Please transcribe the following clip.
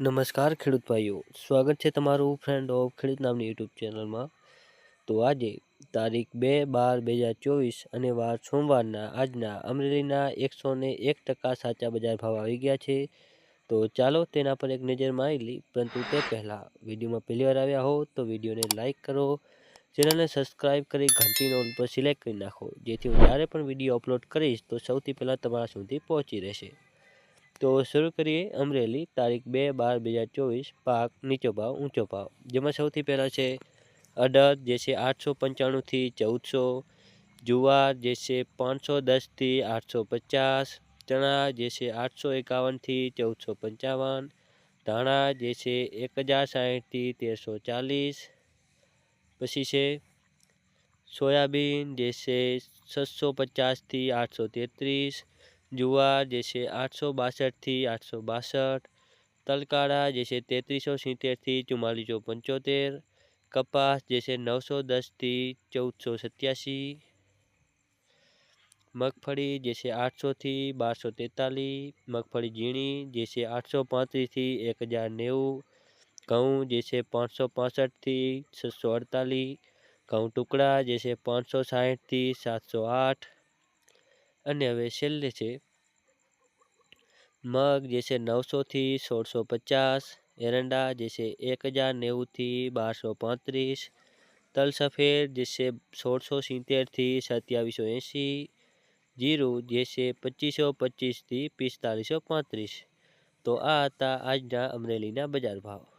નમસ્કાર ખેડૂત ભાઈઓ, સ્વાગત છે તમારું ફ્રેન્ડ ઓફ ખેડૂત નામની યુટ્યુબ ચેનલમાં. તો આજે તારીખ બે બાર બે હજાર ચોવીસ અને વાર સોમવારના, આજના અમરેલીના એકસો ને એક ટકા સાચા બજાર ભાવ આવી ગયા છે. તો ચાલો તેના પર એક નજર મારી લઈ પરંતુ તે પહેલાં વિડીયોમાં પહેલી વાર આવ્યા હો તો વિડીયોને લાઇક કરો, ચેનલને સબસ્ક્રાઈબ કરી ઘંટીનો ઉપર પર સિલેક્ટ કરી નાખો, જેથી હું જ્યારે પણ વીડિયો અપલોડ કરીશ તો સૌથી પહેલાં તમારા સુધી પહોંચી રહેશે. તો શરૂ કરીએ અમરેલી, તારીખ બે બાર બે હજાર ચોવીસ, પાક નીચો ભાવ, ઊંચો ભાવ. જેમાં સૌથી પહેલાં છે અડદ, જે છે આઠસો પંચાણુંથી ચૌદસો, જુવાર, જે છે પાંચસો દસથી આઠસો પચાસ, ચણા, જે છે આઠસો એકાવનથી ચૌદસો પંચાવન, ધાણા, જે છે એક હજાર સાહીઠથી તેરસો ચાલીસ, પછી છે સોયાબીન, જે છે છસો પચાસથી આઠસો તેત્રીસ જુવાર જે છે આઠસો બાસઠથી આઠસો બાસઠ તલકાળા જે છે તેત્રીસો સિત્તેરથી ચુમ્માલીસો પંચોતેર, કપાસ જે છે નવસો દસથી ચૌદસો સત્યાસી, મગફળી જે છે આઠસોથી બારસો તેતાલીસ, મગફળી ઝીણી જે છે આઠસો પાંત્રીસથી એક હજાર નેવું, ઘઉં જે છે પાંચસો પાસઠથી છસો અડતાલીસ, ઘઉં ટુકડા જે છે પાંચસો સાહીઠથી સાતસો આઠ અને હવે છેલ્લે છે, મગ જે છે નવસોથી સોળસો પચાસ એરંડા જે છે એક હજાર નેવુંથી બારસો પાંત્રીસ તલ સફેદ જે છે સોળસો સિત્તેરથી સત્યાવીસો એંસી જીરું જે છે પચીસો પચીસથી પિસ્તાલીસો પાંત્રીસ તો આ હતા આજના અમરેલીના બજાર ભાવ.